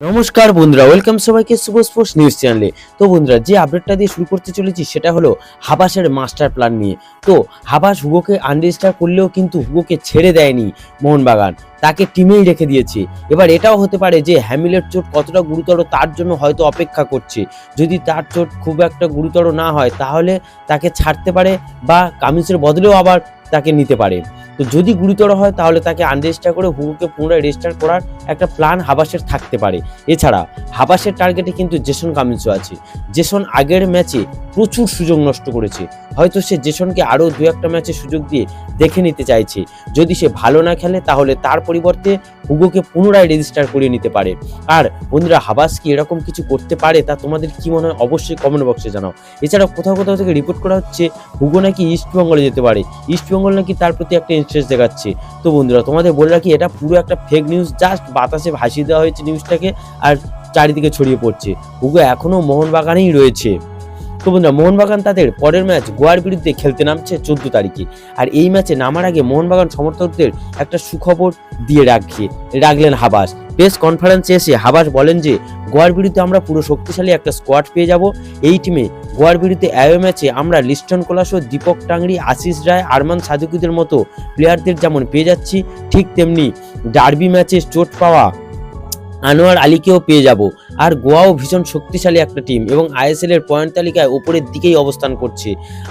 নমস্কার বন্ধুরা ওয়েলকাম সবাইকে শুভ স্পোর্টস নিউজ চ্যানেলে তো বন্ধুরা, যে আপডেটটা দিয়ে শুরু করতে চলেছি, সেটা হলো হাবাসের মাস্টার প্ল্যান নিয়ে। তো হাবাস হুগোকে আনরেজিস্টার করলেও কিন্তু হুগোকে ছেড়ে দেয়নি মোহনবাগান, তাকে টিমেই রেখে দিয়েছে। এবার এটাও হতে পারে যে হ্যামিলের চোট কতটা গুরুতর, তার জন্য হয়তো অপেক্ষা করছে। যদি তার চোট খুব একটা গুরুতর না হয়, তাহলে তাকে ছাড়তে পারে বা কামিজের বদলেও আবার তাকে নিতে পারে। তো যদি গুরুতর হয়, তাহলে তাকে আনরেজিস্টার করে হুগোকে পুনরায় রেজিস্টার করার একটা প্ল্যান হাবাসের থাকতে পারে। এছাড়া, হাবাসের টার্গেটে কিন্তু জেসন কামিন্সও আছে। জেসন আগের ম্যাচে প্রচুর সুযোগ নষ্ট করেছে। হয়তো সে জেসনকে আরও দু একটা ম্যাচে সুযোগ দিয়ে দেখে নিতে চাইছে। যদি সে ভালো না খেলে, তাহলে তার পরিবর্তে হুগোকে পুনরায় রেজিস্টার করিয়ে নিতে পারে। আর বন্ধুরা, হাবাস কি এরকম কিছু করতে পারে, তা তোমাদের কি মনে হয় অবশ্যই কমেন্ট বক্সে জানাও। এছাড়া কোথাও কোথাও থেকে রিপোর্ট করা হচ্ছে, হুগো নাকি ইস্টবেঙ্গলে যেতে পারে। ইস্টবেঙ্গল নাকি তার প্রতি একটা ইন্টারেস্ট দেখাচ্ছে। তো বন্ধুরা, তোমাদের বলে রাখি, এটা পুরো একটা ফেক নিউজ জাস্ট বাতাসে ভাসিয়ে দেওয়া হয়েছে নিউজটাকে আর চারিদিকে ছড়িয়ে পড়ছে। হুগো এখনও মোহনবাগানেই রয়েছে। তো বন্ধুরা, মোহনবাগান তাদের পরের ম্যাচ গোয়ার বিরুদ্ধে খেলতে নামছে চোদ্দ তারিখে। আর এই ম্যাচে নামার আগে মোহনবাগান সমর্থকদের একটা সুখবর দিয়ে রাখিয়ে রাখলেন হাবাস। প্রেস কনফারেন্সে এসে হাবাস বলেন যে, গোয়ার বিরুদ্ধে আমরা পুরো শক্তিশালী একটা স্কোয়াড পেয়ে যাব। এই টিমে গোয়ার বিরুদ্ধে অ্যাওয়ে ম্যাচে আমরা লিস্টন কোলাসো দীপক টাংরি, আশিস রায়, আরমান সাদুকিদের মতো প্লেয়ারদের যেমন পেয়ে যাচ্ছি, ঠিক তেমনি ডার্বি ম্যাচে চোট পাওয়া আনোয়ার আলীকেও পেয়ে যাব। আর গোয়াও ভীষণ শক্তিশালী একটা টিম এবং আইএসএল এর পয়েন্ট তালিকায় ওপরের দিকেই অবস্থান করছে।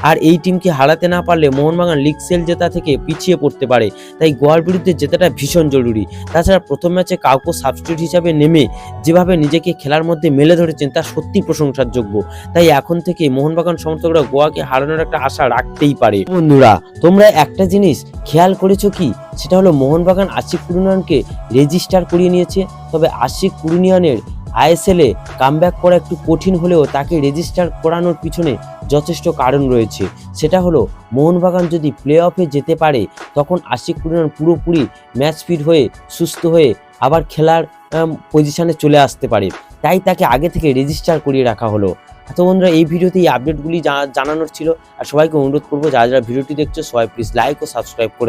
আর এই টিমকে হারাতে না পারলে মোহনবাগান লিগ সেল জেতা থেকে পিছিয়ে পড়তে পারে, তাই গোয়ার বিরুদ্ধে জেতাটা ভীষণ জরুরি। তাছাড়া প্রথম ম্যাচে কাউকে সাবস্টিটিউট হিসাবে নেমে যেভাবে নিজেকে খেলার মধ্যে মেলে ধরেছেন, তা সত্যি প্রশংসার যোগ্য তাই এখন থেকে মোহনবাগান সমর্থকরা গোয়াকে হারানোর একটা আশা রাখতেই পারে। বন্ধুরা, তোমরা একটা জিনিস খেয়াল করেছ কি? সেটা হলো মোহনবাগান আশিক কুরুনিয়ানকে রেজিস্টার করিয়ে নিয়েছে, তবে আশিক কুরুনিয়ানের আইএসএলে কামব্যাক করা একটু কঠিন হলেও তাকে রেজিস্টার করানোর পিছনে যথেষ্ট কারণ রয়েছে। সেটা হলো, মোহনবাগান যদি প্লে অফে যেতে পারে, তখন আশিক কুরুনিয়ান পুরোপুরি ম্যাচ ফিট হয়ে, সুস্থ হয়ে আবার খেলার পজিশনে চলে আসতে পারে। তাই তাকে আগে থেকে রেজিস্টার করিয়ে রাখা হলো। তো বন্ধুরা, এই ভিডিওতে এই আপডেটগুলি জানানোর ছিল। আর সবাইকে অনুরোধ করব, যারা যারা ভিডিওটি দেখছ, সবাই প্লিজ লাইক ও সাবস্ক্রাইব করে